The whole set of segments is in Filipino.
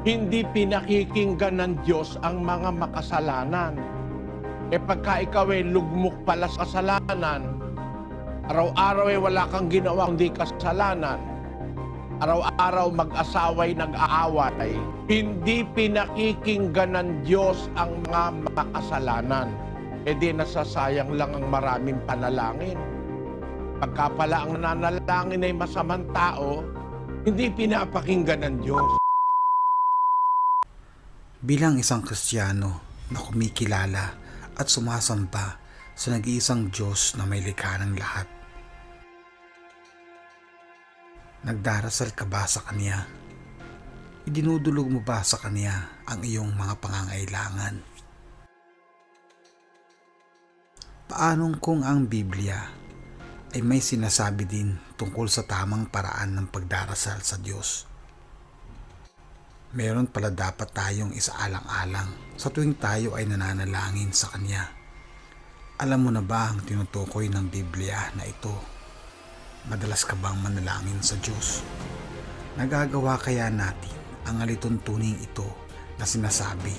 hindi pinakikinggan ng Diyos ang mga makasalanan. E pagka ikaw ay lugmok pala sa kasalanan, araw-araw ay wala kang ginawa kundi kasalanan, araw-araw mag-asaway nag-aaway, hindi pinakikinggan ng Diyos ang mga makasalanan. E di nasasayang lang ang maraming panalangin. Pagka pala ang nananalangin ay masamang tao, hindi pinapakinggan ng Diyos. Bilang isang Kristiyano na kumikilala at sumasamba sa nag-iisang Diyos na may likha ng lahat. Nagdarasal ka ba sa Kanya? Idinudulog mo ba sa Kanya ang iyong mga pangangailangan? Paanong kung ang Biblia ay may sinasabi din tungkol sa tamang paraan ng pagdarasal sa Diyos? Meron pala dapat tayong isaalang-alang sa tuwing tayo ay nananalangin sa Kanya. Alam mo na ba ang tinutukoy ng Biblia na ito? Madalas ka bang manalangin sa Diyos? Nagagawa kaya natin ang alituntuning ito na sinasabi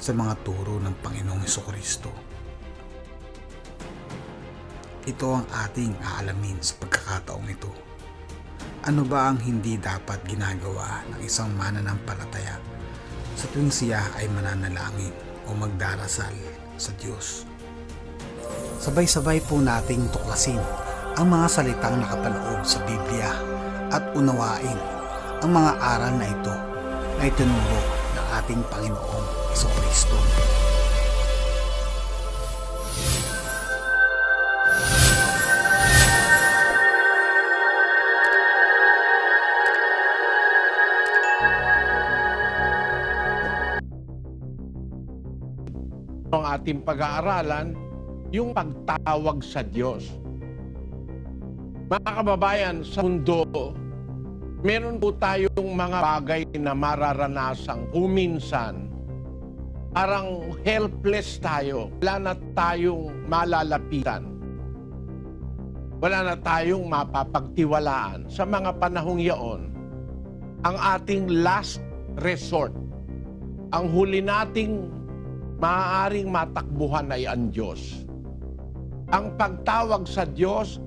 sa mga turo ng Panginoong Kristo? Ito ang ating aalamin sa pagkakataong ito. Ano ba ang hindi dapat ginagawa ng isang mananampalataya sa tuwing siya ay mananalangin o magdarasal sa Diyos? Sabay-sabay po nating tuklasin ang mga salitang nakapaloob sa Biblia at unawain ang mga aral na ito na itinuro ng ating Panginoong ating pag-aaralan, yung pagtawag sa Diyos. Mga kababayan, sa mundo, meron po tayong mga bagay na mararanasang kuminsan. Parang helpless tayo. Wala na tayong malalapitan. Wala na tayong mapapagtiwalaan. Sa mga panahong yaon, ang ating last resort, ang huli nating maaaring matakbuhan ay ang Diyos. Ang pagtawag sa Diyos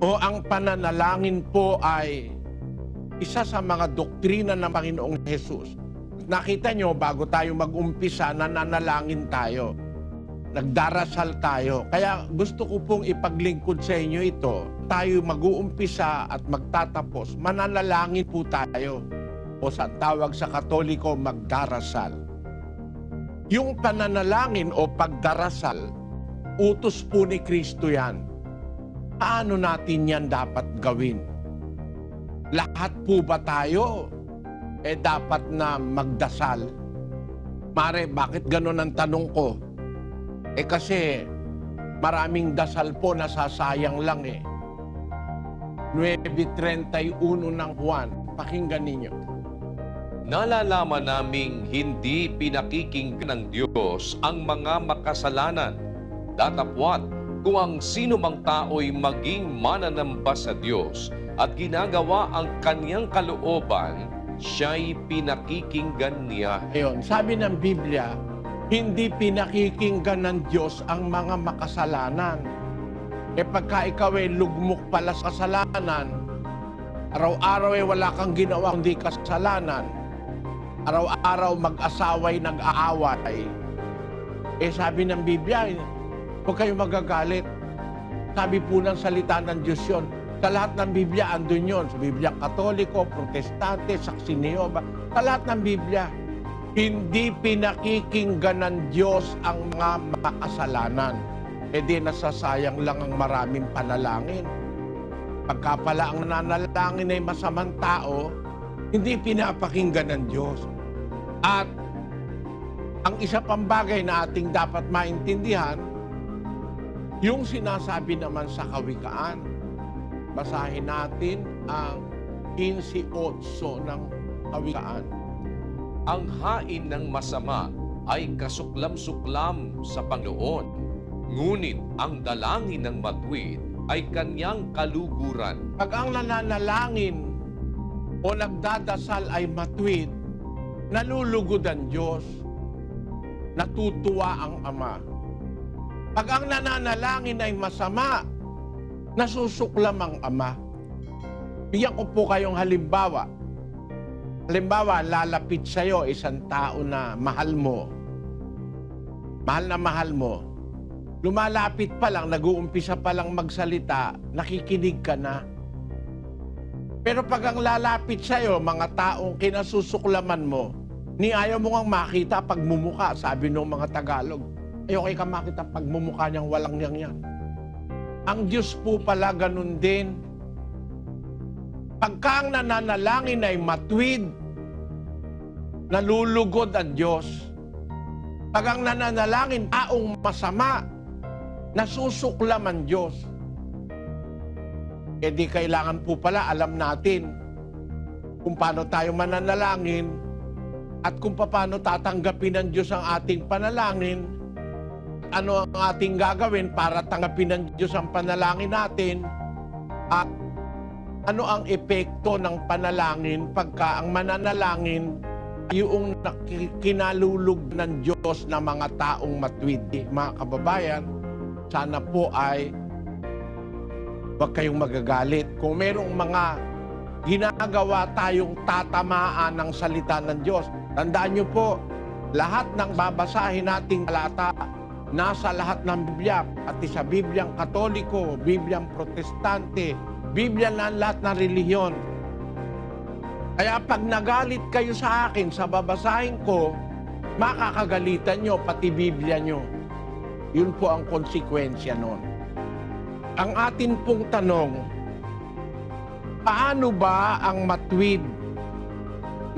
o ang pananalangin po ay isa sa mga doktrina ng Panginoong Jesus. Nakita nyo, bago tayo mag-umpisa, nananalangin tayo. Nagdarasal tayo. Kaya gusto ko pong ipaglingkod sa inyo ito. Tayo mag-uumpisa at magtatapos, mananalangin po tayo. O sa tawag sa Katoliko, magdarasal. Yung pananalangin o pagdarasal, utos po ni Kristo yan. Paano natin yan dapat gawin? Lahat po ba tayo eh dapat na magdasal? Mare, bakit ganun ang tanong ko? Eh kasi maraming dasal po nasasayang lang eh. 9.31 ng Juan, pakinggan ninyo. Nalalaman naming hindi pinakikinggan ng Diyos ang mga makasalanan. Datapwat kung ang sino mang tao'y maging mananamba sa Diyos at ginagawa ang kanyang kalooban, siya'y pinakikinggan niya. Ayun, sabi ng Biblia, hindi pinakikinggan ng Diyos ang mga makasalanan. E pagka ikaw ay lugmok pala sa kasalanan, araw-araw ay wala kang ginawa kundi kasalanan, araw-araw mag-asaway nag-aaway, eh sabi ng Biblia, huwag kayong magagalit. Sabi po ng salita ng Diyos yun. Sa lahat ng Biblia, andun yun. Sa Biblia Katoliko, Protestante, Saksi Jehovah, sa lahat ng Biblia, hindi pinakikinggan ng Diyos ang mga makasalanan. E di nasasayang lang ang maraming panalangin. Pagka pala ang nananalangin ay masamang tao, hindi pinapakinggan ng Diyos. At ang isa pang bagay na ating dapat maintindihan, yung sinasabi naman sa kawikaan, basahin natin ang 15.8 ng kawikaan. Ang hain ng masama ay kasuklam-suklam sa Panginoon. Ngunit ang dalangin ng matuwid ay kanyang kaluguran. Pag ang nananalangin o nagdadasal ay matwid, nalulugod ang Diyos, natutuwa ang Ama. Pag ang nananalangin ay masama, nasusuklam ang Ama. Bigyan ko po kayong halimbawa. Halimbawa, lalapit sa'yo isang tao na mahal mo. Mahal na mahal mo. Lumalapit pa lang, nag-uumpisa pa lang magsalita, nakikinig ka na. Pero pag ang lalapit sa'yo, mga taong kinasusuklaman mo, ni ayaw mo ngang makita pagmumuka, sabi ng mga Tagalog. Ayaw ka makita pagmumuka niyang walang niyang yan. Ang Diyos po pala ganun din. Pagka ang nananalangin ay matwid, nalulugod ang Diyos. Pag ang nananalangin taong masama, nasusuklam ang Diyos. E di kailangan po pala alam natin kung paano tayo mananalangin at kung paano tatanggapin ng Diyos ang ating panalangin ano ang ating gagawin para tanggapin ng Diyos ang panalangin natin at ano ang epekto ng panalangin pagka ang mananalangin yung kinalulug ng Diyos na mga taong matwid. Mga kababayan, sana po ay huwag kayong magagalit. Kung merong mga ginagawa tayong tatamaan ng salita ng Diyos, tandaan niyo po, lahat ng babasahin nating talata, nasa lahat ng Biblia, pati sa Bibliang Katoliko, Bibliang Protestante, Biblia na lahat ng relihiyon. Kaya pag nagalit kayo sa akin sa babasahin ko, makakagalitan nyo pati Biblia nyo. Yun po ang konsekwensya nun. Ang atin pong tanong, paano ba ang matwid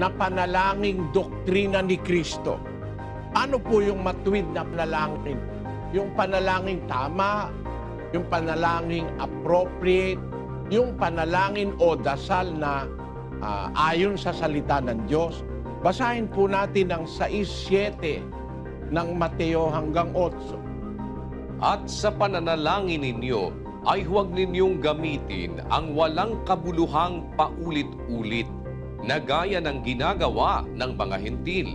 na panalangin doktrina ni Kristo? Ano po yung matwid na panalangin? Yung panalangin tama, yung panalangin appropriate, yung panalangin o dasal na ah, ayon sa salita ng Diyos. Basahin po natin ang 6.7 ng Mateo hanggang 8. At sa pananalangin ninyo ay huwag ninyong gamitin ang walang kabuluhang paulit-ulit na gaya ng ginagawa ng mga hentil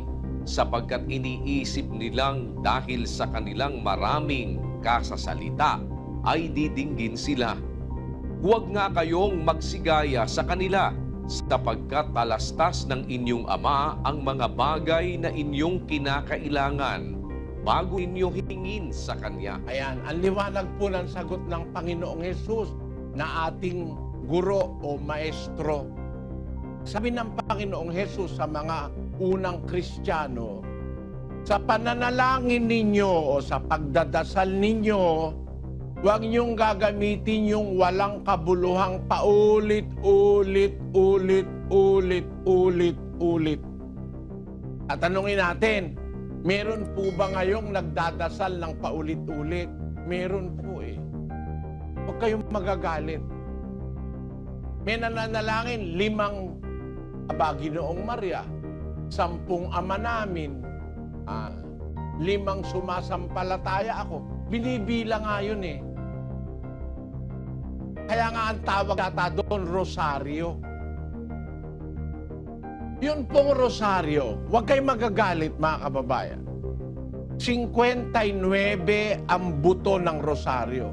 sapagkat iniisip nilang dahil sa kanilang maraming kasasalita ay didinggin sila. Huwag nga kayong magsigaya sa kanila sapagkat talastas ng inyong ama ang mga bagay na inyong kinakailangan bago ninyo hingin sa Kanya. Ayan, ang liwanag po ng sagot ng Panginoong Yesus na ating guro o maestro. Sabi ng Panginoong Yesus sa mga unang Kristiyano, sa pananalangin ninyo o sa pagdadasal ninyo, huwag niyong gagamitin yung walang kabuluhang paulit, ulit, ulit, ulit, ulit, ulit. At tanungin natin, meron po ba ngayong nagdadasal ng paulit-ulit? Meron po eh. Huwag kayong magagalit. May nananalangin, limang Abaginoong Maria, sampung ama namin, ah, limang sumasampalataya ako. Binibilang nga yun eh. Kaya nga ang tawag yata doon, rosaryo. Yun pong rosaryo, huwag kayong magagalit mga kababayan. 59 ang buto ng rosaryo.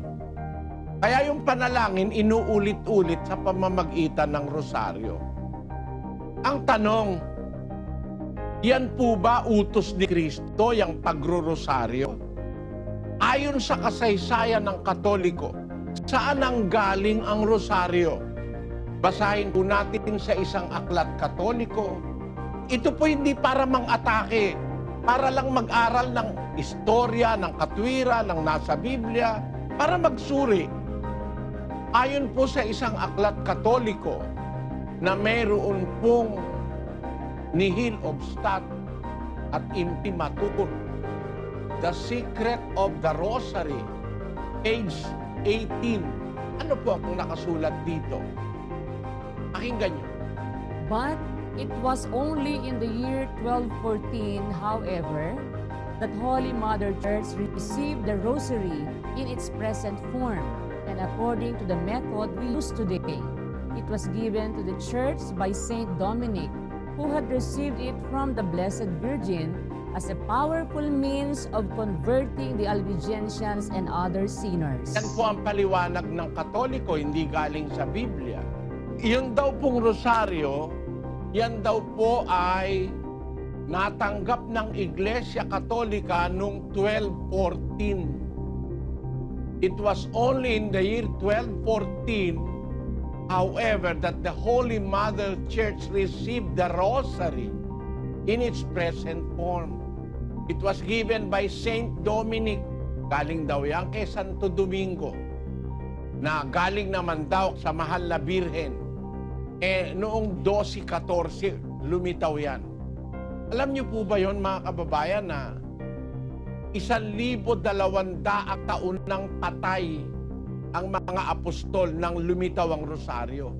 Kaya yung panalangin, inuulit-ulit sa pamamagitan ng rosaryo. Ang tanong, yan po ba utos ni Kristo, yung pagro-rosaryo? Ayon sa kasaysayan ng Katoliko, saan ang galing ang rosaryo? Basahin po natin sa isang aklat katoliko. Ito po hindi para mang-atake, para lang mag-aral ng istorya, ng katwira, ng nasa Biblia, para magsuri. Ayon po sa isang aklat katoliko na mayroon pong nihil obstat at imprimatur. The Secret of the Rosary, page 18. Ano po ang nakasulat dito? Pakinggan nyo. But it was only in the year 1214, however, that Holy Mother Church received the Rosary in its present form, and according to the method we use today. It was given to the Church by Saint Dominic, who had received it from the Blessed Virgin as a powerful means of converting the Albigensians and other sinners. Yan po ang paliwanag ng Katoliko, hindi galing sa Biblia. Yun daw pong rosaryo, yan daw po ay natanggap ng Iglesia Katolika noong 1214. It was only in the year 1214, however, that the Holy Mother Church received the rosary in its present form. It was given by Saint Dominic. Galing daw yan kay Santo Domingo. Na galing naman daw sa mahal na birhen. Eh, noong 12-14, lumitaw yan. Alam niyo po ba yon mga kababayan na isan libo dalawandaang taon nang patay ang mga apostol nang lumitaw ang rosaryo.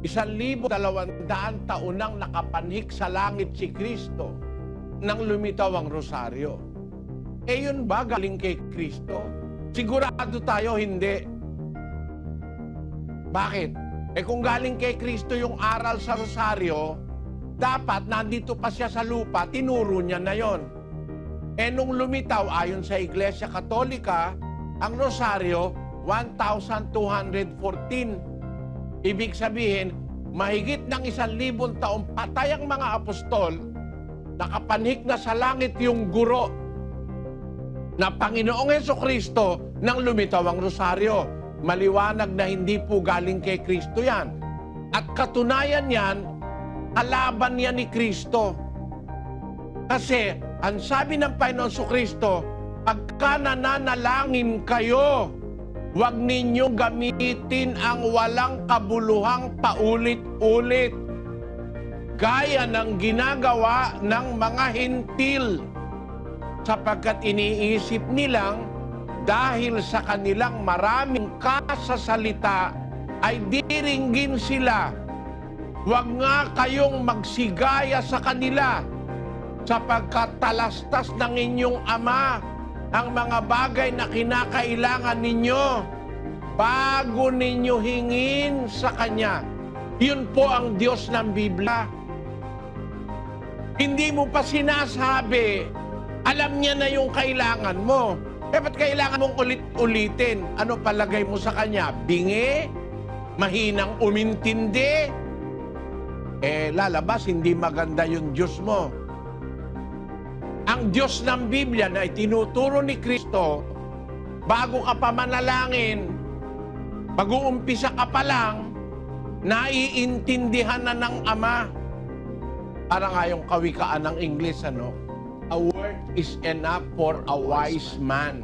Isan libo dalawandaan taon nang nakapanhik sa langit si Kristo nang lumitaw ang rosaryo. Eh yun ba galing kay Kristo? Sigurado tayo hindi. Bakit? Eh kung galing kay Kristo yung aral sa rosaryo, dapat nandito pa siya sa lupa, tinuro niya na yon. Eh nung lumitaw ayon sa Iglesia Katolika, ang rosaryo 1214. Ibig sabihin, mahigit ng isang libon taong patay ang mga apostol, nakapanhik na sa langit yung guro na Panginoong Heso Kristo nang lumitaw ang rosaryo. Maliwanag na hindi po galing kay Kristo yan. At katunayan yan, kalaban niya ni Kristo. Kasi, ang sabi ng Panginoon Kristo, pagka nananalangin kayo, huwag ninyong gamitin ang walang kabuluhang paulit-ulit. Gaya ng ginagawa ng mga hintil sapagkat iniisip nilang dahil sa kanilang maraming kasasalita ay diringgin sila. Huwag nga kayong magsigaya sa kanila sapagkat talastas ng inyong ama ang mga bagay na kinakailangan ninyo bago ninyo hingin sa Kanya. Yun po ang Diyos ng Biblia. Hindi mo pa sinasabi, alam niya na yung kailangan mo. Eh, ba't kailangan mong ulit-ulitin? Ano palagay mo sa kanya? Bingi? Mahinang umintindi? Eh, lalabas, hindi maganda yung Diyos mo. Ang Diyos ng Biblia na itinuturo ni Kristo, bago ka pa manalangin, mag-uumpisa ka pa lang, naiintindihan na ng Ama. Para nga yung kawikaan ng English, ano? A word is enough for a wise man.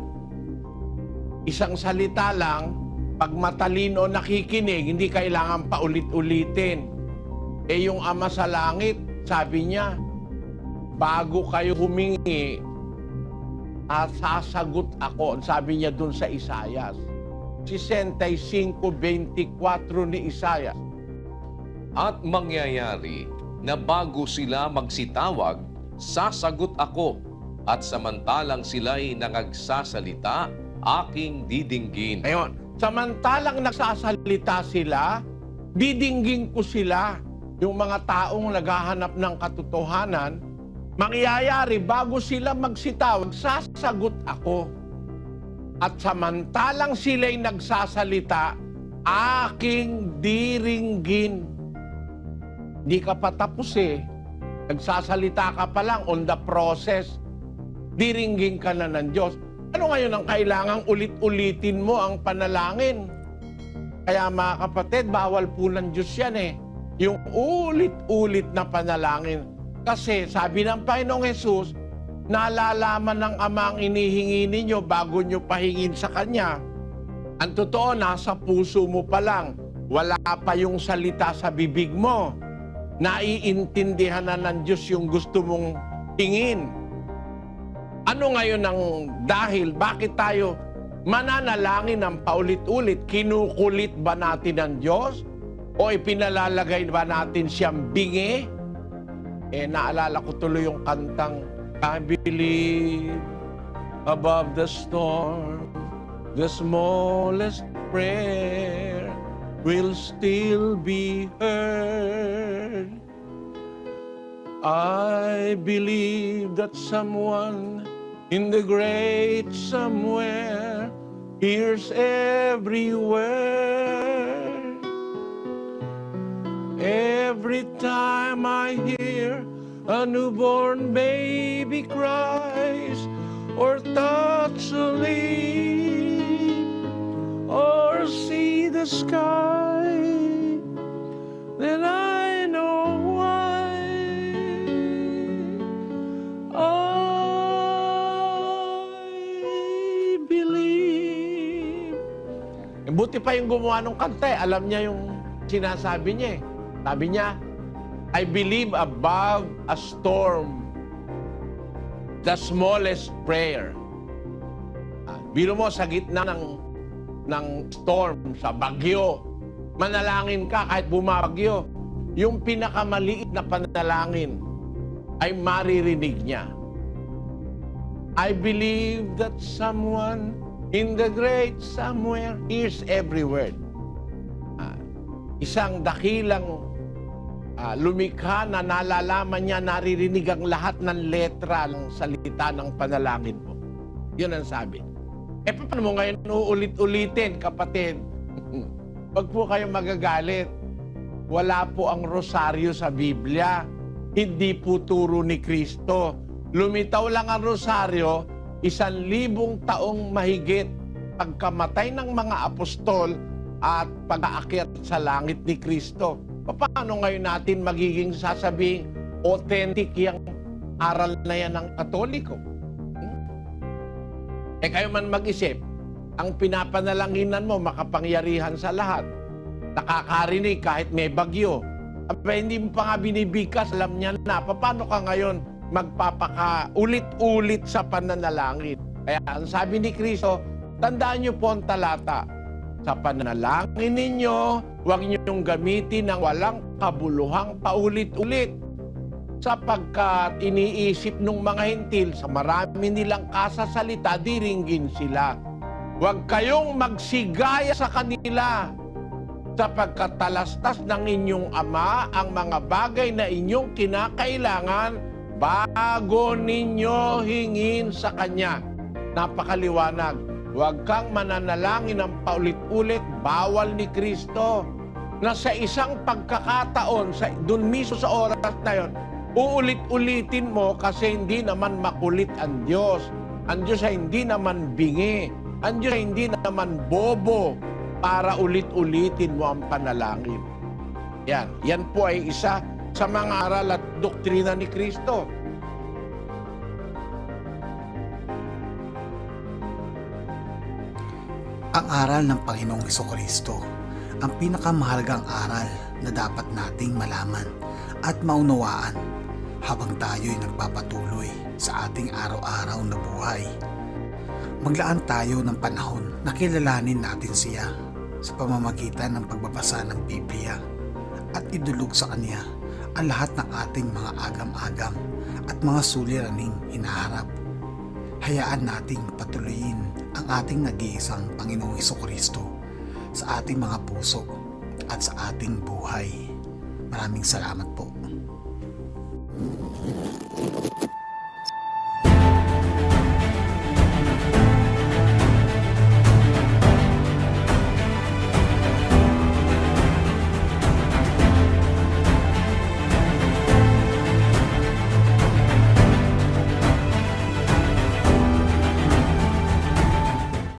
Isang salita lang, pag matalino nakikinig, hindi kailangan paulit-ulitin. Eh yung Ama sa langit, sabi niya, bago kayo humingi, at sasagot ako. Sabi niya dun sa Isayas. 65.24 ni Isayas. At mangyayari na bago sila magsitawag, sasagot ako at samantalang sila'y nangagsasalita, aking didinggin. Ngayon, samantalang nagsasalita sila, didinggin ko sila. Yung mga taong naghahanap ng katotohanan, mangyayari bago sila magsitawag, sasagot ako. At samantalang sila'y nagsasalita, aking diringgin. Di ka pa tapos eh. Nagsasalita ka pa lang on the process. Diringgin ka na ng Diyos. Ano ngayon ang kailangang ulit-ulitin mo ang panalangin? Kaya mga kapatid, bawal po ng Diyos yan eh. Yung ulit-ulit na panalangin. Kasi sabi ng Panginoong Jesus, nalalaman ng Ama ang inihingi ninyo bago nyo pahingin sa Kanya. Ang totoo, nasa puso mo pa lang. Wala pa yung salita sa bibig mo. Naiintindihan na ng Diyos yung gusto mong hingin. Ano ngayon ang dahil? Bakit tayo mananalangin ng paulit-ulit? Kinukulit ba natin ang Diyos? O ipinalalagay ba natin siyang bingi? Eh, naalala ko tuloy yung kantang I believe above the storm, the smallest prayer will still be heard. I believe that someone in the great somewhere hears everywhere. Every time I hear a newborn baby cries or touch a leaf or see the sky, then I know why. I believe. Eh, buti pa yung gumawa ng kanta. Alam niya yung sinasabi niya eh. Sabi niya, I believe above a storm, the smallest prayer. Ah, biro mo sa gitna ng ng storm, sa bagyo, manalangin ka kahit bumabagyo. Yung pinakamaliit na panalangin ay maririnig niya. I believe that someone in the great somewhere hears every word. Ah, isang dakilang ah, lumikha na nalalaman niya, naririnig ang lahat ng letra ng salita ng panalangin mo. Yun ang sabi. Eh, paano mo ngayon uulit-ulitin, kapatid? Huwag po kayo magagalit. Wala po ang rosaryo sa Biblia. Hindi po turo ni Kristo. Lumitaw lang ang rosaryo, isan libong taong mahigit pagkamatay ng mga apostol at pag-aakyat sa langit ni Kristo. Paano ngayon natin magiging sasabing authentic yung aral na yan ng Katoliko? Hmm? Eh kayo man mag-isip, ang pinapanalanginan mo makapangyarihan sa lahat. Nakakarinig kahit may bagyo. Aba, hindi mo pa nga binibigkas, alam niya na. Paano ka ngayon magpapaka ulit-ulit sa pananalangin? Kaya ang sabi ni Kristo, tandaan niyo po ang talata. Sa pananalangin ninyo, huwag niyong gamitin ng walang kabuluhang paulit-ulit sapagkat iniisip ng mga hintil sa marami nilang kasasalita, diringgin sila. Huwag kayong magsigaya sa kanila sapagkat talastas ng inyong ama ang mga bagay na inyong kinakailangan bago ninyo hingin sa Kanya. Napakaliwanag. Huwag kang mananalangin ng paulit-ulit, bawal ni Kristo na sa isang pagkakataon, sa, dun mismo sa oras na yon, uulit-ulitin mo kasi hindi naman makulit ang Diyos. Ang Diyos ay hindi naman bingi. Ang Diyos ay hindi naman bobo para ulit-ulitin mo ang panalangin. Yan. Yan po ay isa sa mga aral at doktrina ni Kristo. Ang aral ng Panginoong Heso Kristo, ang pinakamahalagang aral na dapat nating malaman at maunawaan habang tayo'y nagpapatuloy sa ating araw-araw na buhay. Maglaan tayo ng panahon na kilalanin natin siya sa pamamagitan ng pagbabasa ng Biblia at idulog sa Kanya ang lahat ng ating mga agam-agam at mga suliraning hinaharap hayaan nating patuloyin ang ating nag-iisang Panginoong Heso Kristo sa ating mga puso at sa ating buhay. Maraming salamat po.